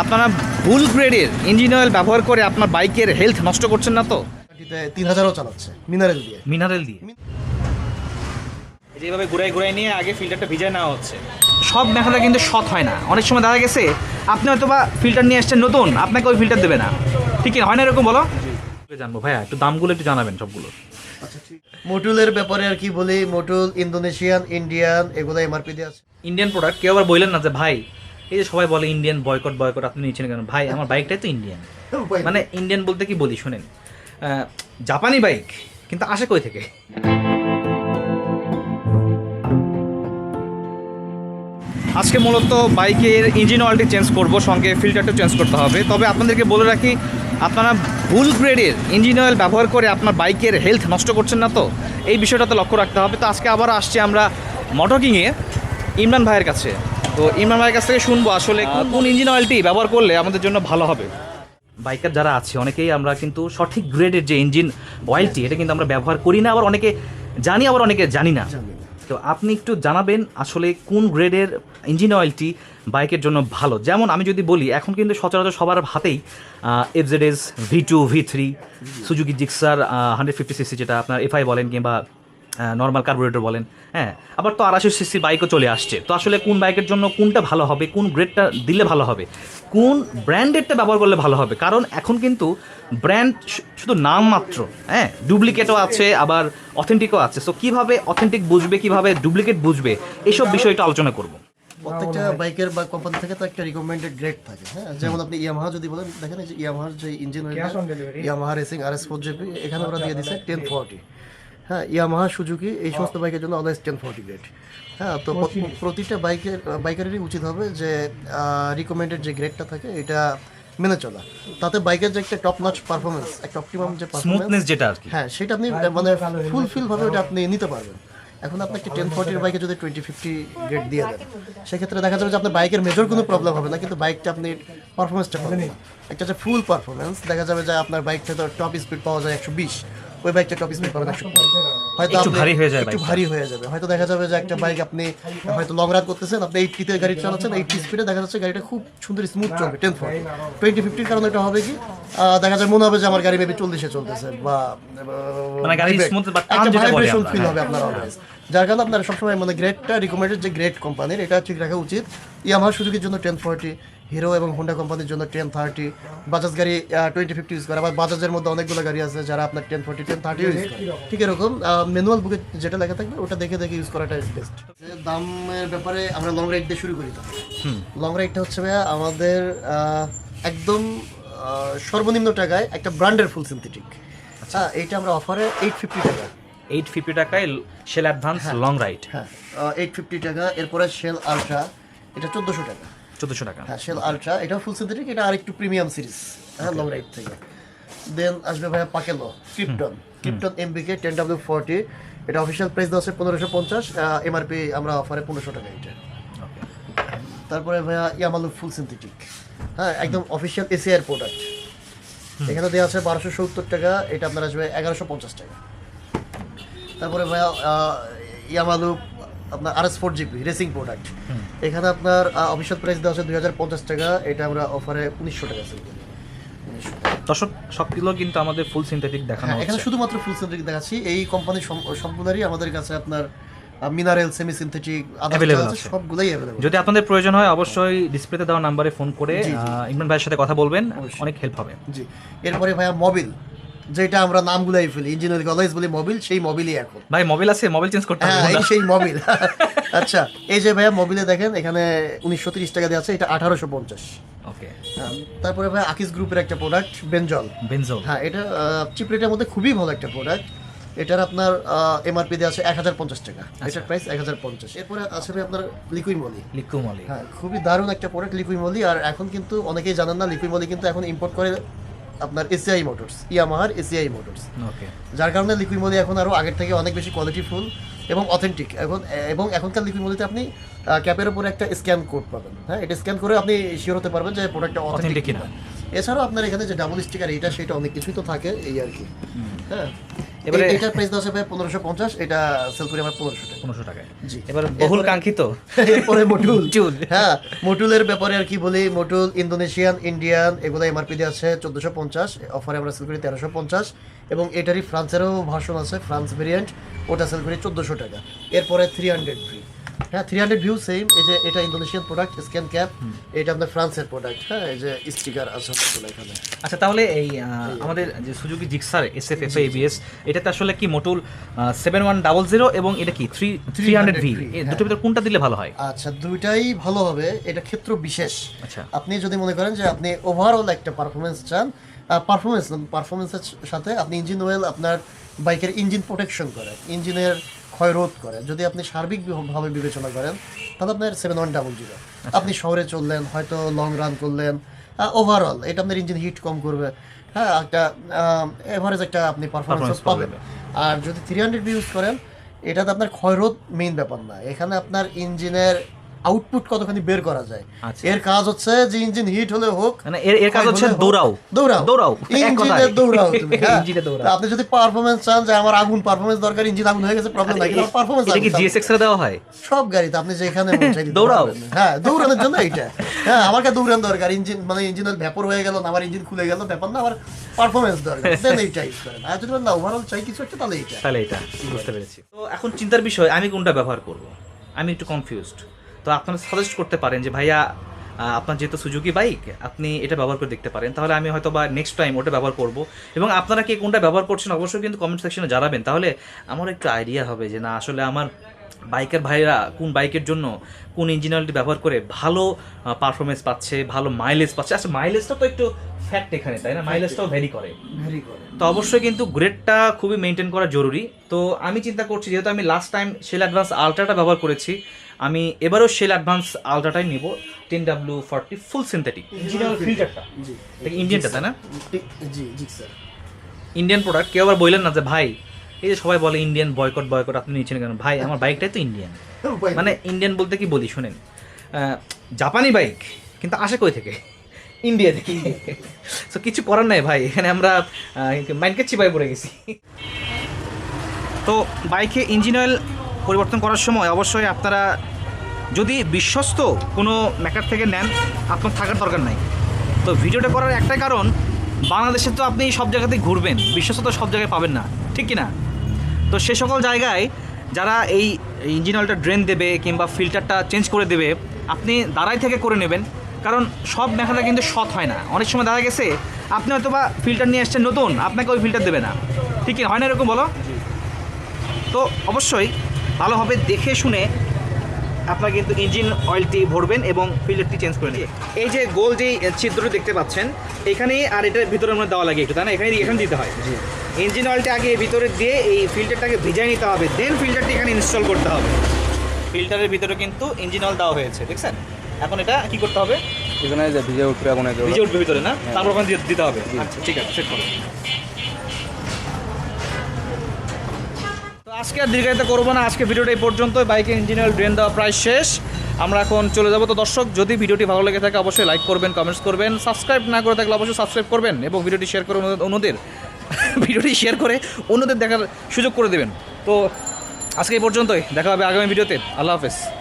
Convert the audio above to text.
আপনারা ভুল গ্রেডের ইঞ্জিন অয়েল ব্যবহার করে আপনার বাইকের হেলথ নষ্ট করছেন না তো? তিন হাজারও চালাচ্ছে মিনারেল দিয়ে। মিনারেল দিয়ে। যেভাবে ঘুরাই ঘুরাই নিয়ে আগে ফিল্টারটা ভিজায় নেওয়া হচ্ছে। সব মেকানিক কিন্তু সৎ হয় না। অনেক সময় দেখা গেছে আপনি হয়তো বা ফিল্টার নিয়ে আসছেন নতুন আপনাকে ওই ফিল্টার দেবে না। ঠিক হয় না এরকম বলো? জানব ভাইয়া একটু দামগুলো একটু জানাবেন সবগুলো। আচ্ছা মোটুলের ব্যাপারে আর কি বলি? মোটুল ইন্দোনেশিয়ান ইন্ডিয়ান এগুলো এমআরপি দিয়ে আছে। ইন্ডিয়ান প্রোডাক্ট কেউ আবার বললেন না যে ভাই এই যে সবাই বলে ইন্ডিয়ান বয়কট বয়কট আপনি নিচ্ছেন কেন? ভাই আমার বাইকটাই তো ইন্ডিয়ান মানে ইন্ডিয়ান বলতে কি বলি শোনেন। জাপানি বাইক কিন্তু আসে কই থেকে? আজকে মূলত বাইকের ইঞ্জিন অয়েলটি চেঞ্জ করব সঙ্গে ফিল্টারটা চেঞ্জ করতে হবে। তবে আপনাদেরকে বলে রাখি আপনারা ভুল গ্রেডের ইঞ্জিন অয়েল ব্যবহার করে আপনার বাইকের হেলথ নষ্ট করছেন না তো? এই বিষয়টাতে লক্ষ্য রাখতে হবে। তো আজকে আবার আসছি আমরা মটকিংয়ে ইমরান ভাইয়ের কাছে। তো ইমরান ভাইয়ের কাছ থেকে শুনব আসলে কোন ইঞ্জিন অয়েলটি ব্যবহার করলে আমাদের জন্য ভালো হবে? বাইকার যারা আছে অনেকেই আমরা কিন্তু সঠিক গ্রেডের যে ইঞ্জিন অয়েলটি এটা কিন্তু আমরা ব্যবহার করি না আবার অনেকে জানি আবার অনেকে জানি না। তো আপনি একটু জানাবেন আসলে কোন গ্রেডের ইঞ্জিন অয়েলটি বাইকের জন্য ভালো? যেমন আমি যদি বলি এখন কিন্তু সচরাচর সবার হাতেই FZ S V two V three Suzuki Gixxer hundred fifty CC যেটা আপনার এফআই বলেন কিংবা নর্মাল কার্বোরেটর বলেন। হ্যাঁ আবার তো আড়াইশো সিসি বাইকও চলে আসছে। তো আসলে কোন বাইকের জন্য কোনটা ভালো হবে কোন গ্রেডটা দিলে ভালো হবে কোন ব্র্যান্ডেডটা ব্যবহার করলে ভালো হবে? কারণ এখন কিন্তু ব্র্যান্ড শুধু নাম মাত্র হ্যাঁ ডুপ্লিকেটও আছে আবার অথেন্টিকও আছে। সো কীভাবে অথেন্টিক বুঝবে কীভাবে ডুপ্লিকেট বুঝবে এইসব বিষয়টা আলোচনা করব। প্রত্যেকটা বাইকের বা কোম্পানি থেকে তো একটা রিকমেন্ডেড গ্রেড থাকে হ্যাঁ? যেমন আপনি ইয়ামাহা যদি বলেন দেখেন যে ইয়ামাহার যে engine Yamaha racing R S four GP এখানে ওরা দিয়ে দিচ্ছে টেন ফর্টি হ্যাঁ ইয়ামাহা সুজুকি এই সমস্ত বাইকের জন্য অলওয়েজ টেন ফর্টি গ্রেড হ্যাঁ তো প্রতিটা বাইকের বাইকারেরই উচিত হবে যে রিকমেন্ডেড যে গ্রেডটা থাকে এটা মেনে চলা। তাতে বাইকের যে একটা টপ নচ পারফরমেন্স একটা অপটিমাম যে স্মুথনেস যেটা আর কি। হ্যাঁ সেটা আপনি মানে ফুলফিল ভাবে ওটা আপনি নিতে পারবেন। এখন আপনাকে টেন ফোর্টির বাইকে যদি টোয়েন্টি ফিফটি গ্রেড দিয়ে দেন সেক্ষেত্রে দেখা যাবে যে আপনার বাইকের মেজর কোনো প্রবলেম হবে না কিন্তু বাইকটা আপনি পারফরমেন্সটা পাবেন। একটা যে ফুল পারফরমেন্স দেখা যাবে যে আপনার বাইকটা তো টপ স্পিড পাওয়া যায় একশো বিশ। ওই বাইকটা টপ স্পিড পাবেন একশো হয়তো একটু ভারী হয়ে যাবে একটু ভারী হয়ে যাবে। হয়তো দেখা যাবে যে একটা বাইক আপনি হয়তো লং রাইড করতেছেন আপনি এইটিতে গাড়ি চালাচ্ছেন এইটি স্পিডে দেখা যাচ্ছে গাড়িটা খুব সুন্দর স্মুথ চলবে টেন ফোর টোয়েন্টি ফিফটির কারণে এটা হবে কি দেখা যায় মনে হবে যে আমার গাড়ি মেবি চল্লিশে চলতেছে বা মানে গাড়ি ফিল বা একটা feel হ্যাঁ। হবে আপনার always। যার কারণে আপনার সবসময় মানে গ্রেডটা রিকমেন্ডেড যে গ্রেড কোম্পানির এটা ঠিক রাখা উচিত। ইয়ামাহা সুজুকির জন্য টেন ফোর্টি হিরো এবং হোন্ডা কোম্পানির জন্য টেন থার্টি বাজাজ গাড়ি টোয়েন্টি ফিফটি ইউজ করে। আবার বাজাজের মধ্যে অনেকগুলো গাড়ি আছে যারা আপনার ten forty ten thirty use করে। ঠিক এরকম ম্যানুয়াল বুকে যেটা লেখা থাকবে ওটা দেখে দেখে ইউজ করাটা বেস্ট দামের ব্যাপারে আমরা লং রাইড দিয়ে শুরু করি লং রাইডটা হচ্ছে ভাইয়া আমাদের একদম সর্বনিম্ন টাকায় একটা ব্র্যান্ডের ফুল সিনথেটিক হ্যাঁ এইটা আমরা অফারে এইট ফিফটি টাকা। এইট ফিফটি টাকায় শেল অ্যাডভান্স লং রাইড হ্যাঁ। এইট ফিফটি টাকা এরপরে শেল আলট্রা এটা চোদ্দোশো টাকা। চোদ্দোশো টাকা। হ্যাঁ শেল আলট্রা এটাও ফুল সিনথেটিক এটা আরেকটু প্রিমিয়াম সিরিজ হ্যাঁ লং রাইড থেকে। দেন আসবে ভাইয়া Pakelo Krypton Krypton MBK ten W forty এটা অফিসিয়াল প্রাইস দেওয়া আছে পনেরোশো পঞ্চাশ এমআরপি আমরা অফারে পনেরোশো টাকা এটা। তারপরে ভাইয়া ইয়ামালু ফুল সিনথেটিক হ্যাঁ একদম অফিসিয়াল এসিআর প্রোডাক্ট এখানে দেওয়া আছে বারোশো সত্তর টাকা এটা আপনার আসবে এগারোশো পঞ্চাশ টাকা। তারপরে ভাইয়া ইয়ামালু আপনার R S four GB racing product এখানে আপনার অফিসিয়াল প্রাইস দেওয়া আছে দুই হাজার পঞ্চাশ টাকা এটা আমরা অফারে উনিশশো টাকা সেল করি। দর্শক সবগুলো কিন্তু আমাদের ফুল সিনথেটিক দেখানো হ্যাঁ এখানে শুধুমাত্র ফুল সিনথেটিক দেখাচ্ছি। এই কোম্পানির সবগুলোরই আমাদের কাছে আপনার মিনারেল সেমি সিনথেটিক Available আছে। সবগুলোই অ্যাভেলেবল যদি আপনাদের প্রয়োজন হয় অবশ্যই ডিসপ্লেতে দেওয়া নাম্বারে ফোন করে ইমরান ভাইয়ের সাথে কথা বলবেন অনেক হেল্প হবে। জি। এরপরে ভাইয়া মোবিল যেটা আমরা নামগুলাই ফেলি ইঞ্জিনিয়ারিং কলেজ বলি মোবিল সেই মোবিলই এখন। ভাই মোবাইল আছে মোবাইল চেঞ্জ করতে হ্যাঁ হবে এই সেই মোবিল আচ্ছা এই যে ভাইয়া মোবিলে দেখেন এখানে উনিশশো তিরিশ টাকা দেওয়া আছে এটা আঠারোশো পঞ্চাশ। ওকে। তারপরে ভাই আকিস গ্রুপের একটা প্রোডাক্ট বেনজল বেনজোল হ্যাঁ এটা চিপ রেটের মধ্যে খুবই ভালো একটা প্রোডাক্ট এটার আপনার এমআরপি দেওয়া আছে এক হাজার পঞ্চাশ টাকা। এটার প্রাইস এক হাজার পঞ্চাশ। এরপরে আছে ভাই আপনার লিকুইড মলি লিকু মলি হ্যাঁ খুবই দারুণ একটা প্রোডাক্ট লিকুইড মলি আর এখন কিন্তু অনেকেই জানেন না লিকুইড মলি কিন্তু এখন ইম্পোর্ট করে আপনার এসিআই মোটরস ইয়ামাহার এসিআই মোটরস ওকে যার কারণে লিকুইড মলি এখন আরও আগের থেকে অনেক বেশি কোয়ালিটিফুল এবং অথেন্টিক এখন এবং এখনকার লিকুইড মলিতে আপনি ক্যাপের উপরে একটা স্ক্যান কোড পাবেন। হ্যাঁ এটা স্ক্যান করে আপনি শিওর হতে পারবেন যে প্রোডাক্টটা অথেন্টিক কিনা। এছাড়াও আপনার এখানে যে ডাবল স্টিকার এইটা সেটা অনেক কিছুই তো থাকে এই আর কি। হ্যাঁ। এবারে এটার প্রাইস দেওয়া আছে পনেরোশো পঞ্চাশ এটা সেল করি আমার পনেরোশো টাকা। পনেরোশো টাকায়। জি। এবার বহুল কাঙ্ক্ষিত। এরপরে মটুল। চুল হ্যাঁ মটুলের ব্যাপারে আর কি বলি মটুল ইন্দোনেশিয়ান ইন্ডিয়ান এগুলো এমআরপি দিয়ে আছে চোদ্দোশো পঞ্চাশ অফারে আমরা সেল করি তেরোশো পঞ্চাশ এবং এটারই ফ্রান্সেরও ভাষণ আছে ফ্রান্স ভেরিয়েন্ট ওটা সেল করি চোদ্দোশো টাকা। এরপরে থ্রি হান্ড্রেড ভি হ্যাঁ থ্রি হান্ড্রেড ভিউ সেম এই যে এটা ইন্দোনেশিয়ান প্রোডাক্ট স্ক্যান ক্যাপ এটা আপনার ফ্রান্সের প্রোডাক্ট হ্যাঁ এই যে স্টিকার আছে এখানে। আচ্ছা তাহলে এই আমাদের যে Suzuki Gixxer S F F ABS এটাতে আসলে কি Motul seven one double zero এবং এটা কি three three hundred V 300V, দুটোর ভিতরে কোনটা দিলে ভালো হয়? আচ্ছা দুইটাই ভালো হবে এটা ক্ষেত্র বিশেষ। আচ্ছা। আপনি যদি মনে করেন যে আপনি ওভারঅল একটা পারফরমেন্স চান পারফরমেন্স পারফরমেন্সের সাথে আপনি ইঞ্জিন ওয়েল আপনার বাইকের ইঞ্জিন প্রোটেকশন করে ইঞ্জিনের ক্ষয়রোধ করে। যদি আপনি সার্বিকভাবে বিবেচনা করেন তাহলে আপনার সেভেন ওয়ান ডাবল জিরো আপনি শহরে চললেন হয়তো লং রান করলেন ওভারঅল এটা আপনার ইঞ্জিন হিট কম করবে। হ্যাঁ একটা এভারেজ একটা আপনি পারফরমেন্স পাবেন। পাবেন। আর যদি থ্রি হান্ড্রেড ইউজ করেন এটাতে আপনার ক্ষয়রোধ মেইন ব্যাপার না। এখানে আপনার ইঞ্জিনের আউটপুট কতখানি বের করা যায়। আচ্ছা। এর কাজ হচ্ছে যে ইঞ্জিন হিট হলে হোক মানে এর এর কাজ হচ্ছে দৌড়াও। দৌড়াও। দৌড়াও ইঞ্জিনে দৌড়াও তুমি হ্যাঁ। ইঞ্জিনে দৌড়াও। আপনি যদি পারফরমেন্স চান যে আমার আগুন পারফরমেন্স দরকার ইঞ্জিন আগুন হয়ে গেছে প্রবলেম নাই কিন্তু পারফরমেন্স এটা কি জিএসএক্স এর দেওয়া হয়? সব গাড়িতে আপনি যেখানে মন চাই দৌড়াও। হ্যাঁ দৌড়ানোর জন্য এইটা। হ্যাঁ আমার কাছে দৌড়ান দরকার ইঞ্জিন মানে ইঞ্জিনের ভ্যাপর হয়ে গেল না আমার ইঞ্জিন খুলে গেল ব্যাপার না আমার পারফরমেন্স দরকার। দেন এইটা ইউজ করেন। আর যদি না ওভারঅল চাই কিছু একটা তাহলে এইটা। তাহলে এটা বুঝতে পেরেছি। তো এখন চিন্তার বিষয় আমি কোনটা ব্যবহার করব? আমি একটু কনফিউজড তো আপনারা সাজেস্ট করতে পারেন যে ভাইয়া আপনার যেহেতু সুজুকি বাইক আপনি এটা ব্যবহার করে দেখতে পারেন। তাহলে আমি হয়তো বা নেক্সট টাইম ওটা ব্যবহার করব। এবং আপনারা কে কোনটা ব্যবহার করছেন অবশ্যই কিন্তু কমেন্ট সেকশনে জানাবেন। তাহলে আমার একটু আইডিয়া হবে যে না আসলে আমার বাইকের ভাইরা কোন বাইকের জন্য কোন ইঞ্জিনিয়ারটি ব্যবহার করে ভালো পারফরমেন্স পাচ্ছে ভালো মাইলেজ পাচ্ছে? আচ্ছা মাইলেজটা তো একটু ফ্যাক্ট এখানে তাই না? মাইলেজটাও ভ্যারি করে। ভেরি করে। তো অবশ্যই কিন্তু গ্রেডটা খুবই মেনটেন করা জরুরি। তো আমি চিন্তা করছি যেহেতু আমি লাস্ট টাইম সেল অ্যাডভান্স আলট্রাটা ব্যবহার করেছি আমি এবারও সেল অ্যাডভান্স আলট্রাটাই নিব ten W forty full synthetic ফিল্টারটা ইন্ডিয়ানটা তাই না? জি জি স্যার ইন্ডিয়ান প্রোডাক্ট কেউ আবার বললেন না যে ভাই এই যে সবাই বলে ইন্ডিয়ান বয়কট বয়কট আপনি নিচ্ছেন কেন? ভাই আমার বাইকটাই তো ইন্ডিয়ান মানে ইন্ডিয়ান বলতে কি বলি শুনেন। জাপানি বাইক কিন্তু আসে কই থেকে? ইন্ডিয়া থেকে। তো কিছু করার নাই ভাই এখানে আমরা মাইন্ডকে চিপাই পড়ে গেছি। তো বাইকে ইঞ্জিন অয়েল পরিবর্তন করার সময় অবশ্যই আপনারা যদি বিশ্বস্ত কোনো মেকার থেকে নেন, আপনার থাকার দরকার নাই। তো ভিডিওটা করার একটাই কারণ, বাংলাদেশে তো আপনি সব জায়গাতেই ঘুরবেন, বিশ্বস্ত তো সব জায়গায় পাবেন না, ঠিক কি না? তো সে সকল জায়গায় যারা এই ইঞ্জিন অয়েলটা ড্রেন দেবে কিংবা ফিল্টারটা চেঞ্জ করে দেবে, আপনি দাঁড়াই থেকে করে নেবেন, কারণ সব মেকাটা কিন্তু সৎ হয় না। অনেক সময় দেখা গেছে, আপনি হয়তো বা ফিল্টার নিয়ে আসছেন নতুন, আপনাকে ওই ফিল্টার দেবে না। ঠিক? হয় না এরকম বলো? তো অবশ্যই ভালোভাবে দেখে শুনে আপনারা কিন্তু ইঞ্জিন অয়েলটি ভরবেন এবং ফিল্টারটি চেঞ্জ করে নিয়ে এই যে গোল যে ছিদ্রটি দেখতে পাচ্ছেন এখানেই আর এটার ভিতরে আমরা দেওয়া লাগে একটু তাই না? এখানে এখানে দিতে হয়। ইঞ্জিন অয়েলটা আগে ভিতরে দিয়ে এই ফিল্টারটাকে ভিজাই নিতে হবে দেন ফিল্টারটি এখানে ইনস্টল করতে হবে। ফিল্টারের ভিতরে কিন্তু ইঞ্জিন অয়েল দেওয়া হয়েছে দেখছেন? এখন এটা কি করতে হবে? এখানে ভিজে উঠবে এখন। ভিজে উঠবে ভিতরে না? তারপর ওখানে দিতে হবে। আচ্ছা ঠিক আছে সেট করো। আজকে আর দীর্ঘায়িত করব না। আজকে ভিডিওটা এই পর্যন্ত বাইকের ইঞ্জিনিয়ার ড্রেন দেওয়া প্রায় শেষ। আমরা এখন চলে যাব। তো দর্শক, যদি ভিডিওটি ভালো লেগে থাকে, অবশ্যই লাইক করবেন কমেন্টস করবেন। সাবস্ক্রাইব না করে থাকলে অবশ্যই সাবস্ক্রাইব করবেন এবং ভিডিওটি শেয়ার করে অন্যদের- ভিডিওটি শেয়ার করে অন্যদের দেখার সুযোগ করে দেবেন। তো আজকে এই পর্যন্তই। দেখা হবে আগামী ভিডিওতে। আল্লাহ হাফেজ।